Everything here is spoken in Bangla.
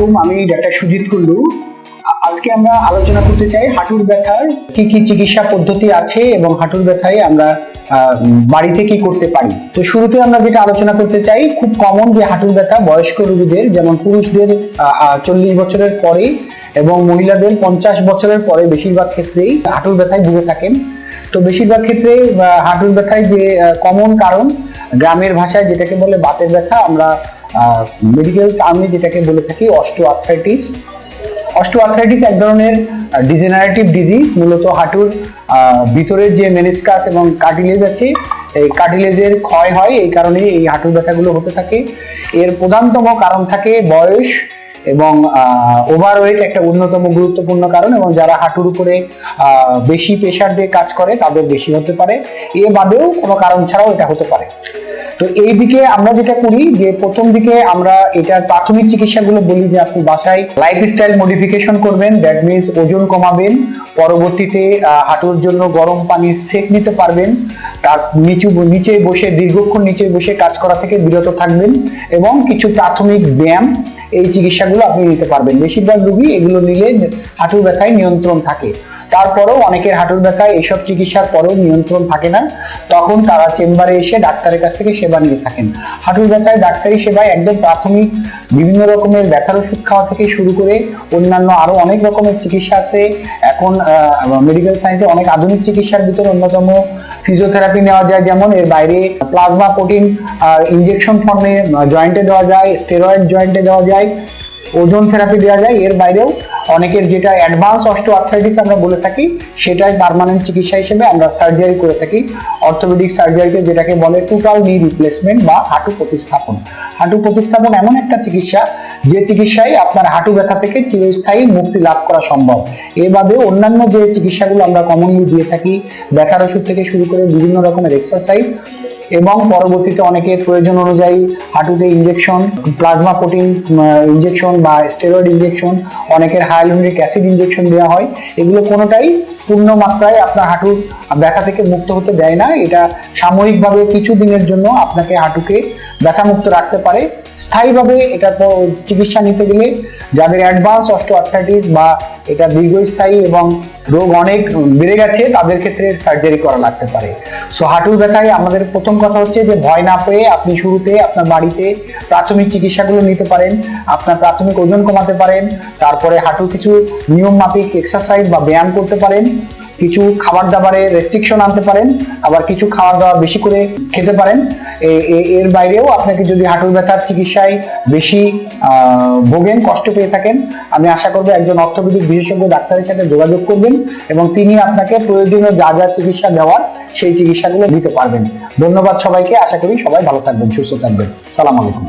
আলাইকুম আমি ডাক্তার সুজিত কুল্লু। আজকে আমরা আলোচনা করতে চাই হাঁটুর ব্যথার কি কি চিকিৎসা পদ্ধতি আছে এবং হাঁটুর ব্যথায় আমরা বাড়িতে কি করতে পারি। তো শুরুতে আমরা যেটা আলোচনা করতে চাই, খুব কমন যে হাঁটুর ব্যথা বয়স্ক রোগীদের, যেমন পুরুষদের চল্লিশ বছরের পরে এবং মহিলাদের পঞ্চাশ বছরের পরে বেশিরভাগ ক্ষেত্রেই হাঁটুর ব্যথায় ভুগে থাকেন। তো বেশিরভাগ ক্ষেত্রে হাঁটুর ব্যথায় যে কমন কারণ, গ্রামের ভাষায় যেটাকে বলে বাতের ব্যথা, আমরা মেডিকেল টার্মে যেটাকে বলে থাকি অস্টো আর্থ্রাইটিস অস্টো আর্থ্রাইটিস এক ধরনের ডিজেনারেটিভ ডিজিজ মূলত হাঁটুর ভিতরের যে মেনিসকাস এবং কার্টিলেজ আছে, এই কার্টিলেজের ক্ষয় হয়, এই কারণে এই হাঁটুর ব্যথাগুলো হতে থাকে। এর প্রধানতম কারণ থাকে বয়স এবং ওভারওয়েট একটা অন্যতম গুরুত্বপূর্ণ কারণ এবং যারা হাঁটুর উপরে বেশি প্রেশার দিয়ে কাজ করে, তাদের বেশি হতে পারে। এ বাদেও কোনো কারণ ছাড়াও এটা হতে পারে। তো এই দিকে আমরা যেটা করি যে প্রথম দিকে আমরা এটার প্রাথমিক চিকিৎসাগুলো বলি যে আপনি বাসায় লাইফস্টাইল মডিফিকেশন করবেন দ্যাট মিনস ওজন কমাবেন, পরবর্তীতে হাঁটুর জন্য গরম পানির সেক নিতে পারবেন, তার নিচু নিচে বসে, দীর্ঘক্ষণ নিচে বসে কাজ করা থেকে বিরত থাকবেন এবং কিছু প্রাথমিক ব্যায়াম এই চিকিৎসাগুলো আপনি নিতে পারবেন। বেশিরভাগ রুগী এগুলো নিলে হাঁটুর ব্যথায় নিয়ন্ত্রণ থাকে। তারপরেও অনেকের হাঁটুর ব্যথায় এইসব চিকিৎসার পরেও নিয়ন্ত্রণ থাকে না। তখন তারা চেম্বারে এসে ডাক্তারের কাছ থেকে সেবা নিয়ে থাকেন। হাঁটুর ব্যথায় ডাক্তারি সেবায় একদম প্রাথমিক বিভিন্ন রকমের ব্যথার ওষুধ খাওয়া থেকে শুরু করে অন্যান্য আরও অনেক রকমের চিকিৎসা আছে। এখন মেডিকেল সায়েন্সে অনেক আধুনিক চিকিৎসার ভিতরে অন্যতম ফিজিওথেরাপি নেওয়া যায়। যেমন এর বাইরে প্লাজমা প্রোটিন ইনজেকশন ফর্মে জয়েন্টে দেওয়া যায় স্টেরয়েড জয়েন্টে দেওয়া যায় ওজন থেরাপি দেওয়া যায়। এর বাইরেও অনেকের যেটা অ্যাডভান্স অস্টো আর্থ্রাইটিস আমরা বলে থাকি, সেটাই পারমানেন্ট চিকিৎসা হিসেবে আমরা সার্জারি করে থাকি। অর্থোপেডিক সার্জারিতে যেটাকে বলে টোটাল নি রিপ্লেসমেন্ট বা হাঁটু প্রতিস্থাপন। হাঁটু প্রতিস্থাপন এমন একটা চিকিৎসা, যে চিকিৎসায় আপনার হাঁটু ব্যথা থেকে চিরস্থায়ী মুক্তি লাভ করা সম্ভব। এ বাদে অন্যান্য যে চিকিৎসাগুলো আমরা কমনলি দিয়ে থাকি, ব্যথার ওষুধ থেকে শুরু করে বিভিন্ন রকমের এক্সারসাইজ এবং পরবর্তীতে অনেকের প্রয়োজন অনুযায়ী হাঁটুতে ইনজেকশন প্লাজমা প্রোটিন ইনজেকশন বা স্টেরয়েড ইনজেকশন অনেকের হায়ালুরিক অ্যাসিড ইনজেকশন দেওয়া হয়। এগুলো কোনোটাই পূর্ণ মাত্রায় আপনার হাঁটুর ব্যথা থেকে মুক্ত হতে দেয় না। এটা সাময়িকভাবে কিছু দিনের জন্য আপনাকে হাঁটুকে ব্যথামুক্ত রাখতে পারে। স্থায়ীভাবে এটা চিকিৎসা নিতে গেলে যাদের অ্যাডভান্স অস্টো আর্থ্রাইটিস বা এটা দীর্ঘস্থায়ী এবং রোগ অনেক বেড়ে গেছে, তাদের ক্ষেত্রে সার্জারি করা লাগতে পারে। সো হাঁটুর ব্যথায় আমাদের প্রথম কথা হচ্ছে যে ভয় না পেয়ে আপনি শুরুতে আপনার বাড়িতে প্রাথমিক চিকিৎসাগুলো নিতে পারেন, আপনার প্রাথমিক ওজন কমাতে পারেন, তারপরে হাঁটু কিছু নিয়ম মাফিক এক্সারসাইজ বা ব্যায়াম করতে পারেন। কিছু খাবার দাবারে রেস্ট্রিকশন আনতে পারেন, আবার কিছু খাবার দাবার বেশি করে খেতে পারেন। এর বাইরেও আপনাকে যদি হাঁটুর ব্যথার চিকিৎসায় বেশি ভোগেন, কষ্ট পেয়ে থাকেন, আমি আশা করব একজন অর্থোপেডিক বিশেষজ্ঞ ডাক্তারের সাথে যোগাযোগ করবেন এবং তিনি আপনাকে প্রয়োজনীয় যা যা চিকিৎসা দেওয়ার, সেই চিকিৎসাগুলো দিতে পারবেন। ধন্যবাদ সবাইকে, আশা করি সবাই ভালো থাকবেন, সুস্থ থাকবেন। সালাম আলাইকুম।